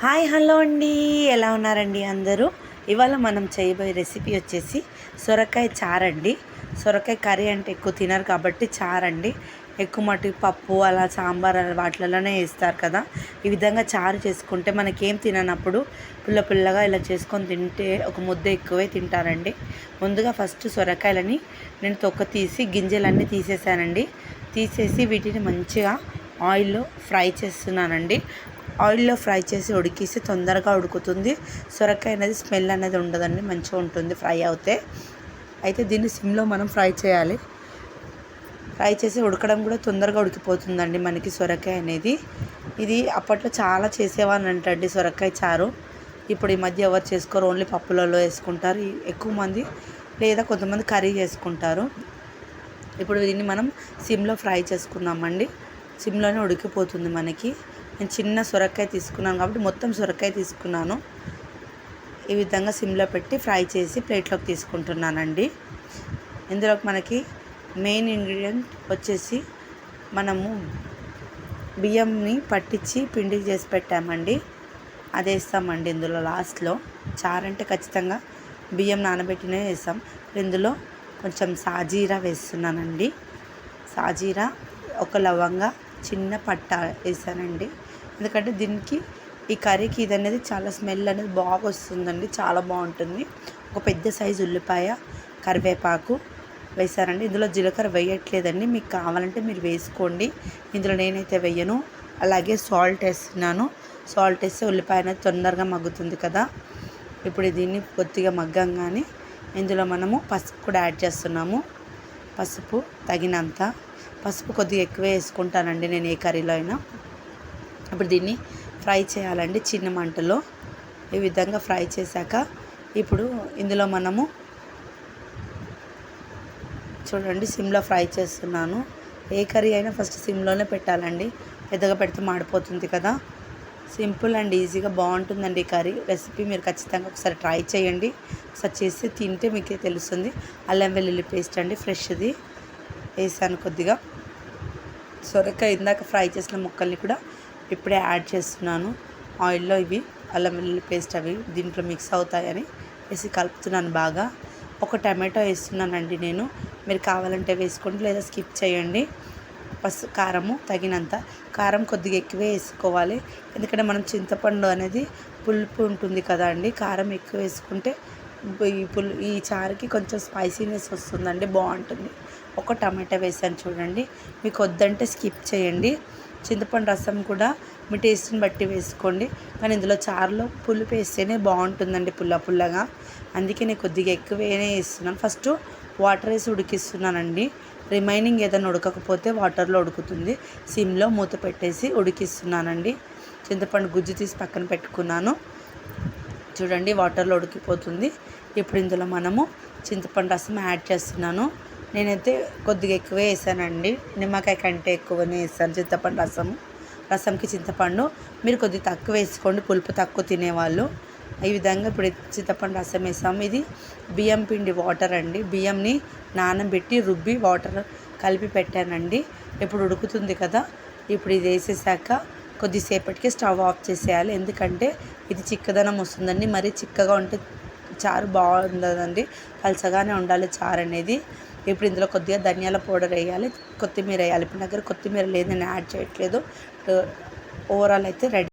Hi hello అండి. ఎలా ఉన్నారండి అందరూ? ఇవాళ మనం చేయబోయే రెసిపీ వచ్చేసి సొరకాయ చారండి. సొరకాయ కర్రీ అంటే ఎక్కువ తినరు కాబట్టి చారండి. ఎక్కువ మటు పప్పు అలా సాంబార్ అలా వాటిలలోనే వేస్తారు కదా. ఈ విధంగా చారు చేసుకుంటే మనకేం తిననప్పుడు పుల్ల పుల్లగా ఇలా చేసుకొని తింటే ఒక ముద్ద ఎక్కువే తింటారండి. ముందుగా ఫస్ట్ సొరకాయలని నేను తొక్క తీసి గింజలన్నీ తీసేసానండి. తీసేసి వీటిని మంచిగా ఆయిల్లో ఫ్రై చేస్తున్నానండి. ఆయిల్లో ఫ్రై చేసి ఉడికిస్తే తొందరగా ఉడుకుతుంది. సొరకాయ అనేది స్మెల్ అనేది ఉండదండి మంచిగా ఉంటుంది ఫ్రై అవుతే. అయితే దీన్ని సిమ్లో మనం ఫ్రై చేయాలి. ఫ్రై చేసి ఉడకడం కూడా తొందరగా ఉడికిపోతుందండి మనకి సొరకాయ అనేది. ఇది అప్పట్లో చాలా చేసేవాళ్ళు అంటండి సొరకాయ చారు. ఇప్పుడు ఈ మధ్య ఎవరు చేసుకోరు ఓన్లీ పప్పులలో వేసుకుంటారు. ఎక్కువ మంది లేదా కొంతమంది కర్రీ చేసుకుంటారు. ఇప్పుడు దీన్ని మనం సిమ్లో ఫ్రై చేసుకుందామండి సిమ్లోనే ఉడికిపోతుంది మనకి. నేను చిన్న సొరకాయ తీసుకున్నాను కాబట్టి మొత్తం సొరకాయ తీసుకున్నాను. ఈ విధంగా సిమ్లో పెట్టి ఫ్రై చేసి ప్లేట్లోకి తీసుకుంటున్నానండి. ఇందులోకి మనకి మెయిన్ ఇంగ్రీడియంట్ వచ్చేసి మనము బియ్యంని పట్టించి పిండి చేసి పెట్టామండి. అది వేస్తామండి ఇందులో లాస్ట్లో. చారంటే ఖచ్చితంగా బియ్యం నానబెట్టినే వేస్తాం ఇందులో కొంచెం సాజీరా వేస్తున్నానండి. సాజీరా ఒక లవంగా చిన్న పట్ట వేసానండి. ఎందుకంటే దీనికి ఈ కర్రీకి ఇది అనేది చాలా స్మెల్ అనేది బాగా వస్తుందండి. చాలా బాగుంటుంది. ఒక పెద్ద సైజు ఉల్లిపాయ కరివేపాకు వేసారండి ఇందులో జీలకర్ర వేయట్లేదండి. మీకు కావాలంటే మీరు వేసుకోండి. ఇందులో నేనైతే వేయను. అలాగే సాల్ట్ వేస్తున్నాను. సాల్ట్ వేస్తే ఉల్లిపాయ అనేది తొందరగా మగ్గుతుంది కదా. ఇప్పుడు దీన్ని కొద్దిగా మగ్గంగానే ఇందులో మనము పసుపు కూడా యాడ్ చేస్తున్నాము. పసుపు తగినంత. పసుపు కొద్దిగా ఎక్కువ వేసుకుంటానండి నేను ఏ కర్రీలో అయినా. ఇప్పుడు దీన్ని ఫ్రై చేయాలండి చిన్న మంటలో. ఈ విధంగా ఫ్రై చేశాక ఇప్పుడు ఇందులో మనము చూడండి సిమ్లో ఫ్రై చేస్తున్నాను. ఏ కర్రీ అయినా ఫస్ట్ సిమ్లోనే పెట్టాలండి. పెద్దగా పెడితే మాడిపోతుంది కదా. సింపుల్ అండ్ ఈజీగా బాగుంటుందండి ఈ కర్రీ. రెసిపీ మీరు ఖచ్చితంగా ఒకసారి ట్రై చేయండి. ఒకసారి చేసి తింటే మీకే తెలుస్తుంది. అల్లం వెల్లుల్లి పేస్ట్ అండి ఫ్రెష్ది. వేసాను కొద్దిగా. సొరకాయ ఇందాక ఫ్రై చేసిన ముక్కల్ని కూడా ఇప్పుడే యాడ్ చేస్తున్నాను. ఆయిల్లో ఇవి అల్లం వెల్లుల్లి పేస్ట్ అవి దీంట్లో మిక్స్ అవుతాయని వేసి కలుపుతున్నాను బాగా. ఒక టమాటో వేస్తున్నానండి నేను. మీరు కావాలంటే వేసుకోండి లేదా స్కిప్ చేయండి. పసు కారము తగినంత. కారం కొద్దిగా ఎక్కువే వేసుకోవాలి. ఎందుకంటే మనం చింతపండు అనేది పులుపు ఉంటుంది కదా అండి కారం ఎక్కువ వేసుకుంటే ఈ పుల్ ఈ చారుకి కొంచెం స్పైసీనెస్ వస్తుందండి బాగుంటుంది. ఒక టమాటా వేసాను చూడండి. మీకు వద్దంటే స్కిప్ చేయండి. చింతపండు రసం కూడా మీ టేస్ట్ని బట్టి వేసుకోండి. కానీ ఇందులో చారులో పులుపు వేస్తేనే బాగుంటుందండి పుల్ల పుల్లగా. అందుకే నేను కొద్దిగా ఎక్కువనే వేస్తున్నాను. ఫస్ట్ వాటర్ వేసి ఉడికిస్తున్నానండి. రిమైనింగ్ ఏదైనా ఉడకకపోతే వాటర్లో ఉడుకుతుంది. సిమ్లో మూత పెట్టేసి ఉడికిస్తున్నానండి. చింతపండు గుజ్జు తీసి పక్కన పెట్టుకున్నాను. చూడండి వాటర్లో ఉడికిపోతుంది. ఇప్పుడు ఇందులో మనము చింతపండు రసం యాడ్ చేస్తున్నాను. నేనైతే కొద్దిగా ఎక్కువే వేసానండి. నిమ్మకాయ కంటే ఎక్కువనే వేస్తాను. చింతపండు రసం రసంకి చింతపండు. మీరు కొద్దిగా తక్కువ వేసుకోండి. పులుపు తక్కువ తినేవాళ్ళు. ఈ విధంగా ఇప్పుడు చింతపండు రసం వేసాము. ఇది బియ్యం పిండి వాటర్ అండి. బియ్యంని నానబెట్టి రుబ్బి వాటర్ కలిపి పెట్టానండి. ఇప్పుడు ఉడుకుతుంది కదా. ఇప్పుడు ఇది వేసేసాక కొద్దిసేపటికి స్టవ్ ఆఫ్ చేసేయాలి. ఎందుకంటే ఇది చిక్కదనం వస్తుందండి. మరీ చిక్కగా ఉంటే చారు బాగుండదండి. పలసగానే ఉండాలి చారు అనేది. ఇప్పుడు ఇందులో కొద్దిగా ధనియాల పౌడర్ వేయాలి కొత్తిమీర వేయాలి. ఇప్పుడు దగ్గర కొత్తిమీర లేదు నేను యాడ్ చేయట్లేదు. ఓవరాల్ అయితే రెడీ